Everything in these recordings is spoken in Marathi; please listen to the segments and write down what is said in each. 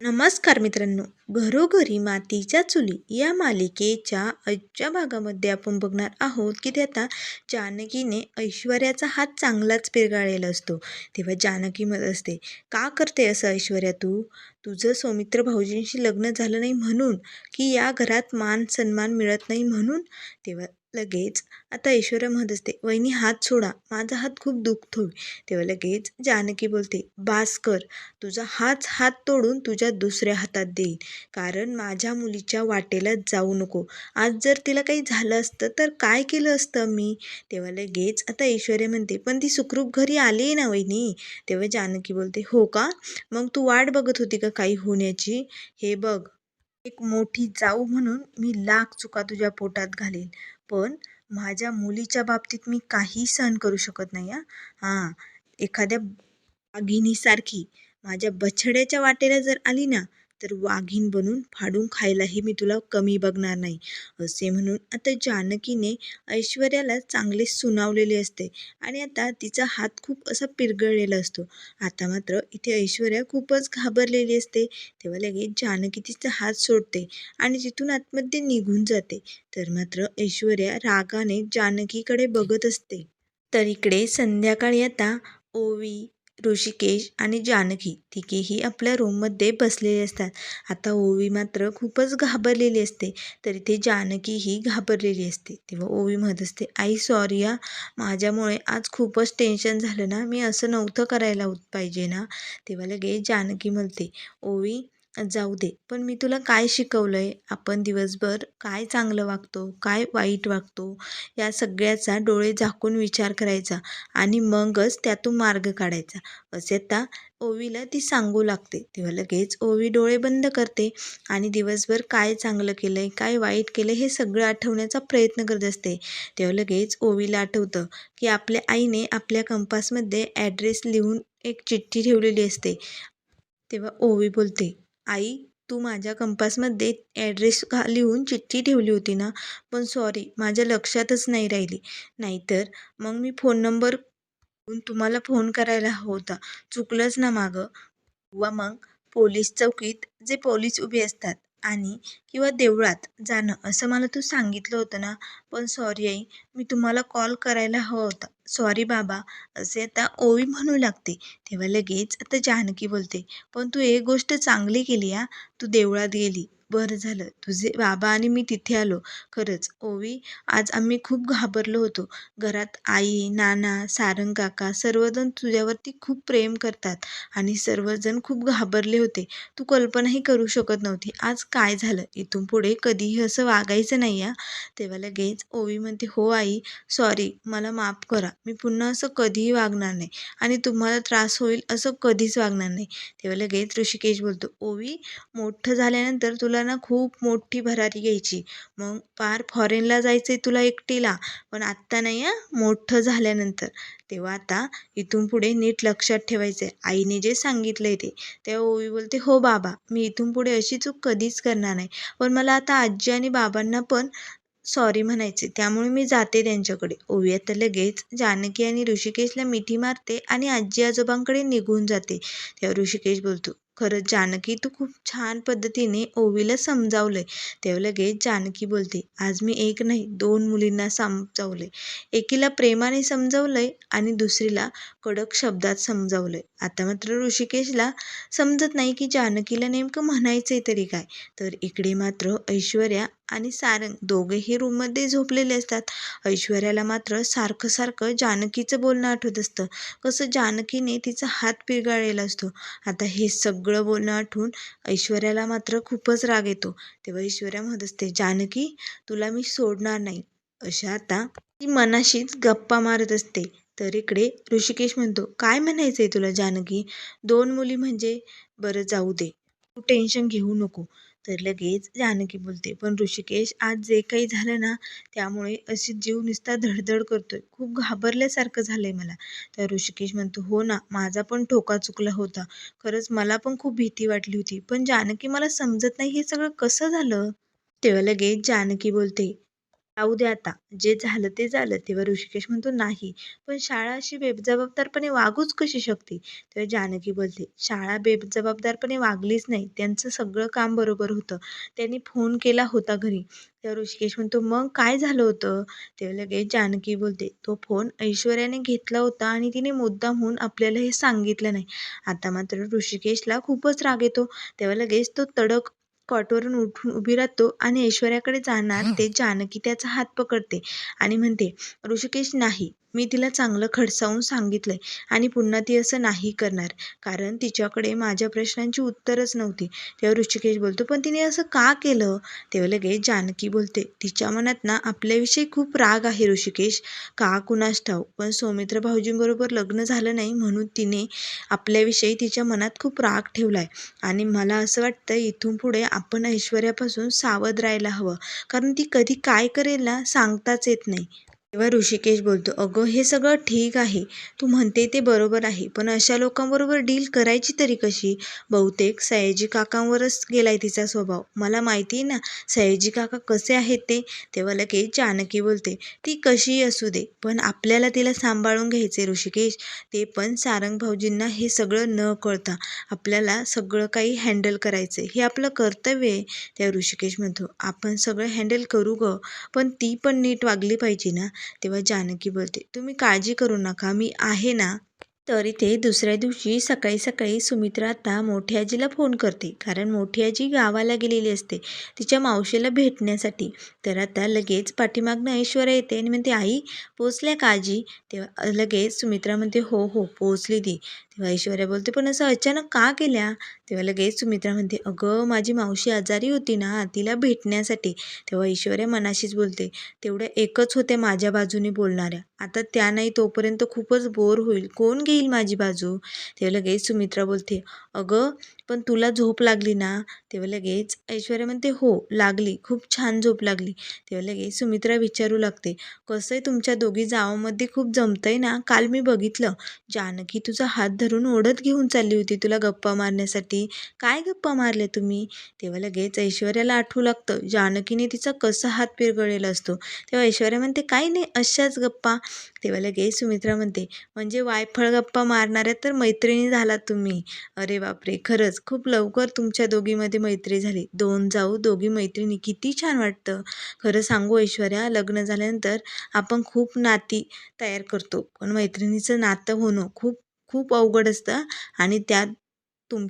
नमस्कार मित्रांनो. घरोघरी मातीच्या चुली या मालिकेच्या आजच्या भागामध्ये आपण बघणार आहोत की ते आता जानकीने ऐश्वर्याचा हात चांगलाच पिरगाळलेला असतो. तेव्हा जानकी मत असते का करते असं ऐश्वर्या तू? तुझं सौमित्र भाऊजींशी लग्न झालं नाही म्हणून? की या घरात मान सन्मान मिळत नाही म्हणून? तेव्हा लगेच आता ऐश्वर्या म्हणत असते वहिनी हात सोडा माझा हात खूप दुखतोय. तेव्हा लगेच जानकी बोलते बास कर तुझा हाच हात तोडून तुझ्या दुसऱ्या हातात देईन. कारण माझ्या मुलीच्या वाटेला जाऊ नको. आज जर तिला काही झालं असतं तर काय केलं असतं मी? तेव्हा लगेच आता ऐश्वर्या म्हणते पण ती सुखरूप घरी आली ना वहिनी? तेव्हा जानकी बोलते हो का? मग तू वाट बघत होती का काही होण्याची? हे बघ एक मोठी जाऊ म्हणून मी लाख चुका तुझ्या पोटात घालेन. पण माझ्या मुलीच्या बाबतीत मी काही सहन करू शकत नाही हां. हां एखाद्या वाघिणीसारखी माझ्या बछड्याच्या वाटेला जर आली ना तर वाघीण बनून फाडून खायलाही मी तुला कमी बघणार नाही असे म्हणून आता जानकीने ऐश्वर्याला चांगले सुनावलेले असते आणि आता तिचा हात खूप असा पिरगळलेला असतो. आता मात्र इथे ऐश्वर्या खूपच घाबरलेली असते. तेव्हा लगेच जानकी तिचा हात सोडते आणि तिथून आतमध्ये निघून जाते. तर मात्र ऐश्वर्या रागाने जानकीकडे बघत असते. तर इकडे संध्याकाळी आता ओवी ऋषिकेश आणि जानकी तिघेही आपल्या रूममध्ये बसलेले असतात. आता ओवी मात्र खूपच घाबरलेली असते. तर इथे जानकी ही घाबरलेली असते. तेव्हा ओवी म्हणत असते आई सॉरी या माझ्यामुळे आज खूपच टेन्शन झालं ना. मी असं नव्हतं करायला पाहिजे ना. तेव्हा लगेच जानकी म्हणते ओवी जाऊ दे. पण मी तुला काय शिकवलं आहे आपण दिवसभर काय चांगलं वागतो? काय वाईट वागतो? या सगळ्याचा डोळे झाकून विचार करायचा आणि मगच त्यातून मार्ग काढायचा. असे आता ओवीला ती सांगू लागते. तेव्हा लगेच ओवी डोळे बंद करते आणि दिवसभर काय चांगलं केलं आहे काय वाईट केलं हे सगळं आठवण्याचा प्रयत्न करत असते. तेव्हा लगेच ओवीला आठवतं की आपल्या आईने आपल्या कंपासमध्ये ॲड्रेस लिहून एक चिठ्ठी ठेवलेली असते. तेव्हा ओवी बोलते आई तू माझ्या कंपासमध्ये ॲड्रेस घा लिहून चिठ्ठी ठेवली होती ना? पण सॉरी माझ्या लक्षातच नाही राहिली. नाहीतर मग मी फोन नंबर तुम्हाला फोन करायला हवा होता. चुकलंच ना मागं. किंवा मग पोलीस चौकीत जे पोलीस उभे असतात. आणि किंवा देवळात जाणं असं मला तू सांगितलं होतं ना. पण सॉरी आई मी तुम्हाला कॉल करायला हवा होता. सॉरी बाबा असे आता ओवी म्हणू लागते. तेव्हा लगेच आता जानकी बोलते. पण तू एक गोष्ट चांगली केली हा. तू देवळात गेली. बरं झालं. तुझे बाबा आणि मी तिथे आलो. खरंच ओवी आज आम्ही खूप घाबरलो होतो. घरात आई नाना सारंग काका सर्वजण तुझ्यावरती खूप प्रेम करतात आणि सर्वजण खूप घाबरले होते. तू कल्पनाही करू शकत नव्हती. आज काय झालं? इथून पुढे कधीही असं वागायचं नाही या तेव्हा लगेच ओवी म्हणते हो आई सॉरी मला माफ करा. मी पुन्हा असं कधीही वागणार नाही आणि तुम्हाला त्रास होईल असं कधीच वागणार नाही. तेव्हा लगेच ऋषिकेश बोलतो ओवी मोठं झाल्यानंतर तुला ना खूप मोठी भरारी घ्यायची. मग पार फॉरेनला जायचं आहे तुला एकटीला पण आत्ता नाही हां मोठं झाल्यानंतर. तेव्हा आता इथून पुढे नीट लक्षात ठेवायचं आहे आईने जे सांगितलं आहे ते. तेव्हा ओवी बोलते हो बाबा मी इथून पुढे अशी चूक कधीच करणार नाही. पण मला आता आजी आणि बाबांना पण सॉरी म्हणायचे त्यामुळे मी जाते त्यांच्याकडे. ओवी आता लगेच जानकी आणि ऋषिकेशला मिठी मारते आणि आजी आजोबांकडे निघून जाते. तेव्हा ऋषिकेश बोलतो खरंच जानकी तू खूप छान पद्धतीने ओवीला समजावलंय. तेव्हा लगेच जानकी बोलते आज मी एक नाही दोन मुलींना समजावलंय. एकीला प्रेमाने समजावलंय आणि दुसरीला कडक शब्दात समजावलंय. आता मात्र ऋषिकेशला समजत नाही की जानकीला नेमकं म्हणायचंय तरी काय. तर इकडे मात्र ऐश्वर्या आणि सारंग दोघेही रूममध्ये झोपलेले असतात. ऐश्वर्याला मात्र सारखं सारखं जानकीचं बोलणं आठवत असतं. कसं जानकीने तिचा हात पिरगाळलेला असतो. आता हे सगळं बोलणं आठवून ऐश्वर्याला मात्र खूपच राग येतो. तेव्हा ऐश्वर्या म्हणत असते जानकी तुला मी सोडणार नाही. अशा आता ती मनाशीच गप्पा मारत असते. तर इकडे ऋषिकेश म्हणतो काय म्हणायचं आहे तुला जानकी? दोन मुली म्हणजे बरं जाऊ दे. तू टेन्शन घेऊ नको. तर लगेच जानकी बोलते पण ऋषिकेश आज जे काही झालं ना त्यामुळे अशी जीव नुसता धडधड करतोय. खूप घाबरल्यासारखं झालंय मला. तर ऋषिकेश म्हणतो हो ना माझा पण ठोका चुकला होता. खरंच मला पण खूप भीती वाटली होती. पण जानकी मला समजत नाही हे सगळं कसं झालं? तेव्हा लगेच जानकी बोलते जाऊ दे आता. जे झालं ते झालं. तेव्हा ऋषिकेश म्हणतो नाही. पण शाळा अशी बेजबाबदारपणे वागूच कशी शकते? तेव्हा जानकी बोलते शाळा बेजबाबदारपणे वागलीच नाही. त्यांचं सगळं काम बरोबर होतं. त्यांनी फोन केला होता घरी. तेव्हा ऋषिकेश म्हणतो मग काय झालं होतं? तेव्हा लगेच जानकी बोलते तो फोन ऐश्वर्याने घेतला होता आणि तिने मुद्दामहून आपल्याला हे सांगितलं नाही. आता मात्र ऋषिकेशला खूपच राग येतो. तेव्हा लगेच तो तडक कॉटवरून उठून उभी राहतो आणि ऐश्वर्याकडे जाणार ते जानकी त्याचा हात पकडते आणि म्हणते ऋषिकेश नाही मी तिला चांगलं खडसावून सांगितलंय आणि पुन्हा ती असं नाही करणार. कारण तिच्याकडे माझ्या प्रश्नांची उत्तरच नव्हती. तेव्हा ऋषिकेश बोलतो पण तिने असं का केलं? तेव्हा लगेच जानकी बोलते तिच्या मनात ना आपल्याविषयी खूप राग आहे ऋषिकेश. का कुणास ठाऊ पण सौमित्र भाऊजींबरोबर लग्न झालं नाही म्हणून तिने आपल्याविषयी तिच्या मनात खूप राग ठेवलाय. आणि मला असं वाटतं इथून पुढे आपण ऐश्वर्यापासून सावध राहायला हवं. कारण ती कधी काय करेल ना सांगताच येत नाही. तेव्हा ऋषिकेश बोलतो अगं हे सगळं ठीक आहे. तू म्हणते ते बरोबर आहे पण अशा लोकांबरोबर डील करायची तरी कशी? बहुतेक सयाजी काकांवरच गेलाय तिचा स्वभाव. मला माहिती आहे ना सयाजी काका कसे आहेत ते? तेव्हा लगेच जानकी बोलते ती कशीही असू दे पण आपल्याला तिला सांभाळून घ्यायचे ऋषिकेश. ते पण सारंग भाऊजींना हे सगळं न कळता आपल्याला सगळं काही हँडल करायचं हे आपलं कर्तव्य आहे. तेव्हा ऋषिकेश म्हणतो आपण सगळं हँडल करू ग पण ती पण नीट वागली पाहिजे ना. तेव्हा जानकी बोलते तुम्ही काळजी करू नका मी आहे ना? तर इथे दुसऱ्या दिवशी सकाळी सकाळी सुमित्रा आता मोठी आजीला फोन करते कारण मोठी आजी गावाला गेलेली असते तिच्या मावशीला भेटण्यासाठी. तर आता लगेच पाठीमागनं ऐश्वर्या येते आणि म्हणते आई पोचल्या का आजी? तेव्हा लगेच सुमित्रा म्हणते हो हो पोचली ती. तेव्हा ऐश्वर्या बोलते पण असं अचानक का केल्या? तेव्हा लगेच सुमित्रा म्हणते अगं माझी मावशी आजारी होती ना तिला भेटण्यासाठी. तेव्हा ऐश्वर्या मनाशीच बोलते तेवढ्या एकच होत्या माझ्या बाजूने बोलणाऱ्या. आता त्या नाही तोपर्यंत खूपच बोर होईल. कोण घेईल माझी बाजू? तेव्हा लगेच सुमित्रा बोलते अगं पण तुला झोप लागली ना? तेव्हा लगेच ऐश्वर्या म्हणते हो लागली. खूप छान झोप लागली. तेव्हा लगेच सुमित्रा विचारू लागते कसं आहे तुमच्या दोघी जावामध्ये खूप जमतंय ना? काल मी बघितलं. जानकी तुझा हात धरून धरून ओढत घेऊन चालली होती तुला गप्पा मारण्यासाठी. काय गप्पा मारले तुम्ही? तेव्हा लगेच ऐश्वर्याला आठवू लागतं जानकीने तिचा कसा हात पिरगळलेला असतो. तेव्हा ऐश्वर्या म्हणते काही नाही अशाच गप्पा. तेव्हा लगेच सुमित्रा म्हणते म्हणजे वायफळ गप्पा मारणाऱ्या तर मैत्रिणी झालात तुम्ही. अरे बापरे खरंच खूप लवकर तुमच्या दोघीमध्ये मैत्री झाली. दोन जाऊ दोघी मैत्रिणी किती छान वाटतं. खरं सांगू ऐश्वर्या लग्न झाल्यानंतर आपण खूप नाती तयार करतो. पण मैत्रिणीचं नातं होणं खूप खूप अवघड असतं आणि त्यात तुम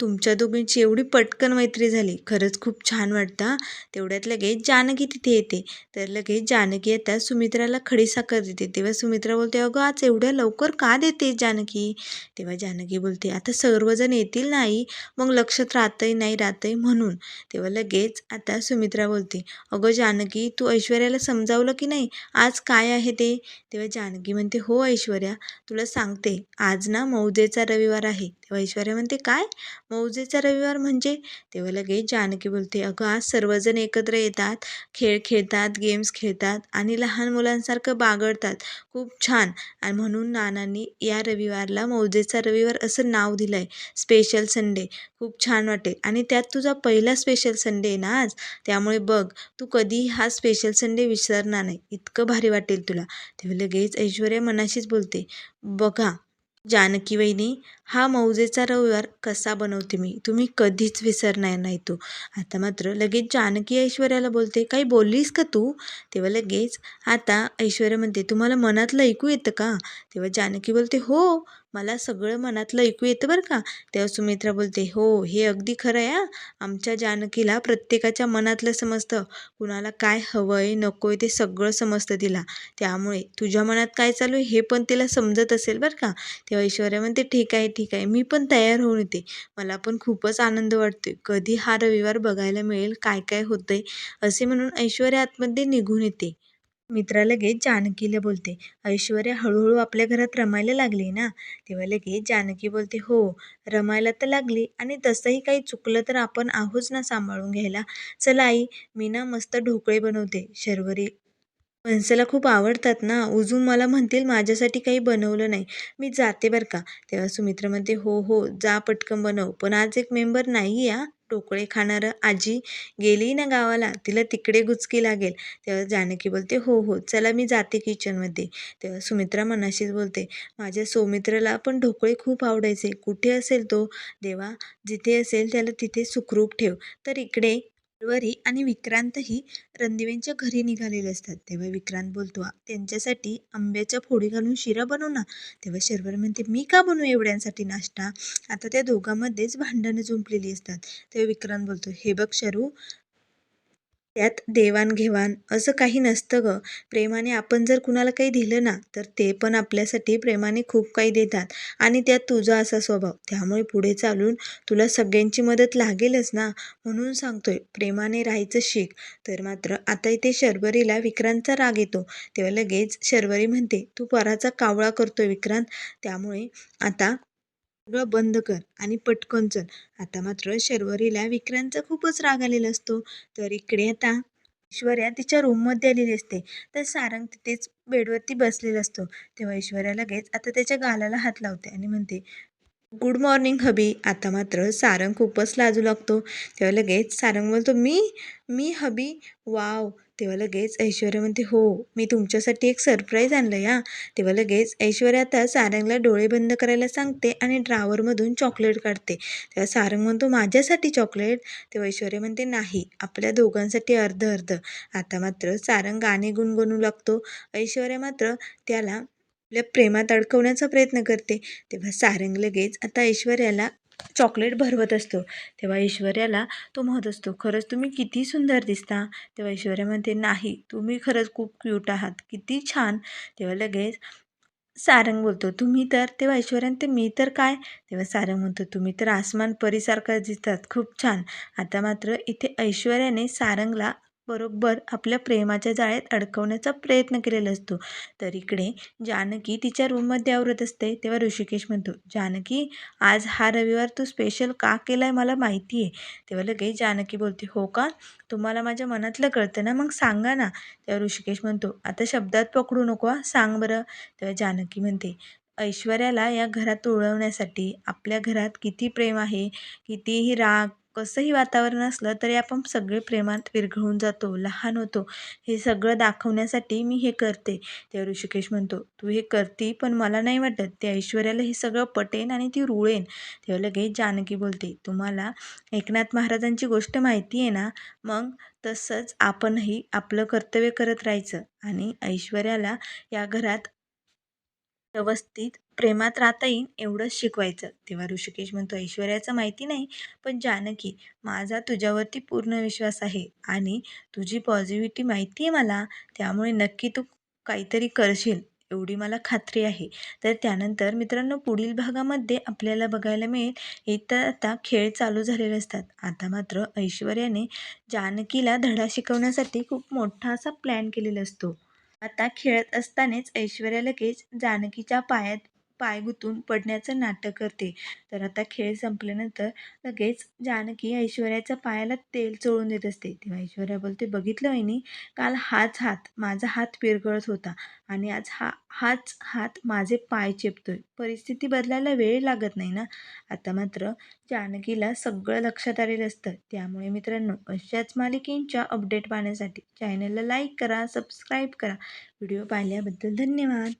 तुमच्या दोघींची एवढी पटकन मैत्री झाली. खरंच खूप छान वाटतं तेवढ्यात लगेच जानकी तिथे येते. तर लगेच जानकी आता सुमित्राला खडीसाखर देते. तेव्हा सुमित्रा बोलते अगं आज एवढ्या लवकर का देते जानकी? तेव्हा जानकी बोलते आता सर्वजण येतील नाही मग लक्षात राहतंय नाही राहतंय म्हणून. तेव्हा लगेच आता सुमित्रा बोलते अगं जानकी तू ऐश्वर्याला समजावलं की नाही? आज काय आहे ते? तेव्हा जानकी म्हणते हो ऐश्वर्या तुला सांगते. आज ना मौजेचा रविवार आहे. तेव्हा ऐश्वर्या म्हणते काय? मौजेचा रविवार म्हणजे? तेव्हा लगेच जानकी बोलते. अगं आज सर्वजण एकत्र येतात खेळ खेळतात गेम्स खेळतात आणि लहान मुलांसारखं बागडतात. खूप छान. आणि म्हणून नानांनी या रविवारला मौजेचा रविवार असं नाव दिलं आहे स्पेशल संडे खूप छान वाटेल. आणि त्यात तुझा पहिला स्पेशल संडे आहे ना आज? त्यामुळे बघ तू कधी हा स्पेशल संडे विसरणार नाही. इतकं भारी वाटेल तुला. तेव्हा लगेच. ऐश्वर्या मनाशीच बोलते बघा जानकी वहिनी हा मौजेचा रविवार कसा बनवते मी? तुम्ही कधीच विसरणार नाही तो. आता मात्र लगेच जानकी ऐश्वर्याला बोलते काही बोललीस का तू? तेव्हा लगेच आता ऐश्वर्या म्हणते तुम्हाला मनातलं ऐकू येतं का? तेव्हा जानकी बोलते हो मला सगळं मनातलं ऐकू येतं बरं का? तेव्हा सुमित्रा बोलते हो हे अगदी खरं आहे हा. आमच्या जानकीला प्रत्येकाच्या मनातलं समजतं. कुणाला काय हवं आहे नको आहे ते सगळं समजतं तिला. त्यामुळे तुझ्या मनात काय चालू आहे हे पण तिला समजत असेल बरं का? तेव्हा ऐश्वर्या म्हणते ठीक आहे ठीक आहे. मी पण तयार होऊन येते. मला पण खूपच आनंद वाटतोय. कधी हा रविवार बघायला मिळेल काय काय होतं आहे असे म्हणून ऐश्वर्या आतमध्ये निघून येते. मित्रा लगेच जानकीला बोलते ऐश्वर्या हळूहळू आपल्या घरात रमायला लागली ना? तेव्हा लगेच जानकी बोलते हो रमायला तर लागली आणि तसंही काही चुकलं तर आपण आहोच ना सांभाळून घ्यायला. चला आई मी ना मस्त ढोकळे बनवते. शर्वरी मनसेला खूप आवडतात ना? उजून मला म्हणतील माझ्यासाठी काही बनवलं नाही. मी जाते बरं का? तेव्हा सुमित्रा म्हणते हो हो जा पटकन बनव. पण आज एक मेंबर नाही या टोकळे खाणारं आजी गेली ना गावाला तिला तिकडे गुचकी लागेल. तेव्हा जानकी बोलते हो हो चला मी जाते किचनमध्ये तेव्हा सुमित्रा मनाशीच बोलते माझ्या सौमित्राला पण ढोकळे खूप आवडायचे. कुठे असेल तो? देवा जिथे असेल त्याला तिथे सुखरूप ठेव. तर इकडे शर्वरी आणि विक्रांतही रणदिवेंच्या घरी निघालेले असतात. तेव्हा विक्रांत बोलतो त्यांच्यासाठी आंब्याच्या फोडी घालून शिरा बनवू ना. तेव्हा शर्वरी म्हणते मी का बनवू एवढ्यांसाठी नाश्ता? आता त्या दोघांमध्येच भांडणं जुंपलेली असतात. तेव्हा विक्रांत बोलतो हे बघ शरू त्यात देवाणघेवाण असं काही नसतं गं. प्रेमाने आपण जर कुणाला काही दिलं ना तर ते पण आपल्यासाठी प्रेमाने खूप काही देतात आणि त्यात तुझा असा स्वभाव. त्यामुळे पुढे चालून तुला सगळ्यांची मदत लागेलच ना म्हणून सांगतोय. प्रेमाने राहायचं शिक. तर मात्र आता इथे शर्वरीला विक्रांतचा राग येतो. तेव्हा लगेच शर्वरी म्हणते तू पराचा कावळा करतोय विक्रांत. त्यामुळे आता सगळं बंद कर आणि पटकन चल. आता मात्र शर्वरीला विक्रांतचा खूपच राग आलेला असतो. तर इकडे आता ऐश्वर्या तिच्या रूममध्ये आलेली असते. तर सारंग तिथेच बेडवरती बसलेला असतो. तेव्हा ऐश्वर्या लगेच आता त्याच्या गालाला हात लावते आणि म्हणते गुड मॉर्निंग हबी आता मात्र सारंग खूपच लाजू लागतो. तेव्हा लगेच सारंग बोलतो मी मी हबी वाव तेव्हा लगेच ऐश्वर्या म्हणते हो मी तुमच्यासाठी एक सरप्राईज आणलं या तेव्हा लगेच ऐश्वर्या आता सारंगला डोळे बंद करायला सांगते आणि ड्रावरमधून चॉकलेट काढते. तेव्हा सारंग म्हणतो माझ्यासाठी चॉकलेट तेव्हा ऐश्वर्या म्हणते नाही आपल्या दोघांसाठी अर्ध अर्ध. आता मात्र सारंग गाणे गुणगुणू लागतो. ऐश्वर्या मात्र त्याला आपल्या प्रेमात अडकवण्याचा प्रयत्न करते. तेव्हा सारंग लगेच आता ऐश्वर्याला चॉकलेट भरवत असतो. तेव्हा ऐश्वर्याला तो म्हणत असतो खरंच तुम्ही किती सुंदर दिसता. तेव्हा ऐश्वर्या म्हणते नाही तुम्ही खरंच खूप क्यूट आहात. किती छान. तेव्हा लगेच सारंग बोलतो तुम्ही तर तेव्हा ऐश्वर्या ते मी तर काय? तेव्हा सारंग म्हणतो तुम्ही तर आसमान परीसारखा दिसतात. खूप छान. आता मात्र इथे ऐश्वर्याने सारंगला बरोबर आपल्या प्रेमाच्या जाळ्यात अडकवण्याचा प्रयत्न केलेला असतो. तर इकडे जानकी तिच्या रूममध्ये आवरत असते. तेव्हा ऋषिकेश म्हणतो जानकी आज हा रविवार तू स्पेशल का केला आहे मला माहिती आहे तेव्हा लगेच जानकी बोलते हो का? तुम्हाला माझ्या मनातलं कळतं ना? मग सांगा ना. तेव्हा ऋषिकेश म्हणतो आता शब्दात पकडू नको सांग बरं. तेव्हा जानकी म्हणते ऐश्वर्याला या घरात उडवण्यासाठी आपल्या घरात किती प्रेम आहे? कितीही राग कसंही वातावरण असलं तरी आपण सगळे प्रेमात विरघळून जातो लहान होतो. हे सगळं दाखवण्यासाठी मी हे करते. तेव्हा ऋषिकेश म्हणतो तू हे करती पण मला नाही वाटत. ते ऐश्वर्याला हे सगळं पटेन आणि ती रुळेन. तेव्हा लगेच जानकी बोलते तुम्हाला एकनाथ महाराजांची गोष्ट माहिती आहे ना? मग तसंच आपणही आपलं कर्तव्य करत राहायचं आणि ऐश्वर्याला या घरात व्यवस्थित प्रेमात राहता येईन एवढंच शिकवायचं. तेव्हा ऋषिकेश म्हणतो ऐश्वर्याचं माहिती नाही पण जानकी माझा तुझ्यावरती पूर्ण विश्वास आहे आणि तुझी पॉझिटिव्हिटी माहिती आहे मला त्यामुळे नक्की तू काहीतरी करशील एवढी मला खात्री आहे. तर त्यानंतर मित्रांनो पुढील भागामध्ये आपल्याला बघायला मिळेल इथं आता खेळ चालू झालेले असतात. आता मात्र ऐश्वर्याने जानकीला धडा शिकवण्यासाठी खूप मोठा असा प्लॅन केलेला असतो. आता खेळत असतानाच ऐश्वर्या लगेच जानकीच्या पायात पाय गुंतून पडण्याचं नाटक करते. तर आता खेळ संपल्यानंतर लगेच जानकी ऐश्वर्याच्या पायाला तेल चोळून देत असते. तेव्हा ऐश्वर्या बोलते बघितलं वहिनी काल हाच हात माझा हात पिरगळत होता आणि आज हा हाच हात माझे पाय चेपतोय. परिस्थिती बदलायला वेळ लागत नाही ना? आता मात्र जानकीला सगळं लक्षात आलेलं असतं. त्यामुळे मित्रांनो अशाच मालिकेंच्या अपडेट पाहण्यासाठी चॅनलला लाईक करा सबस्क्राईब करा. व्हिडिओ पाहिल्याबद्दल धन्यवाद.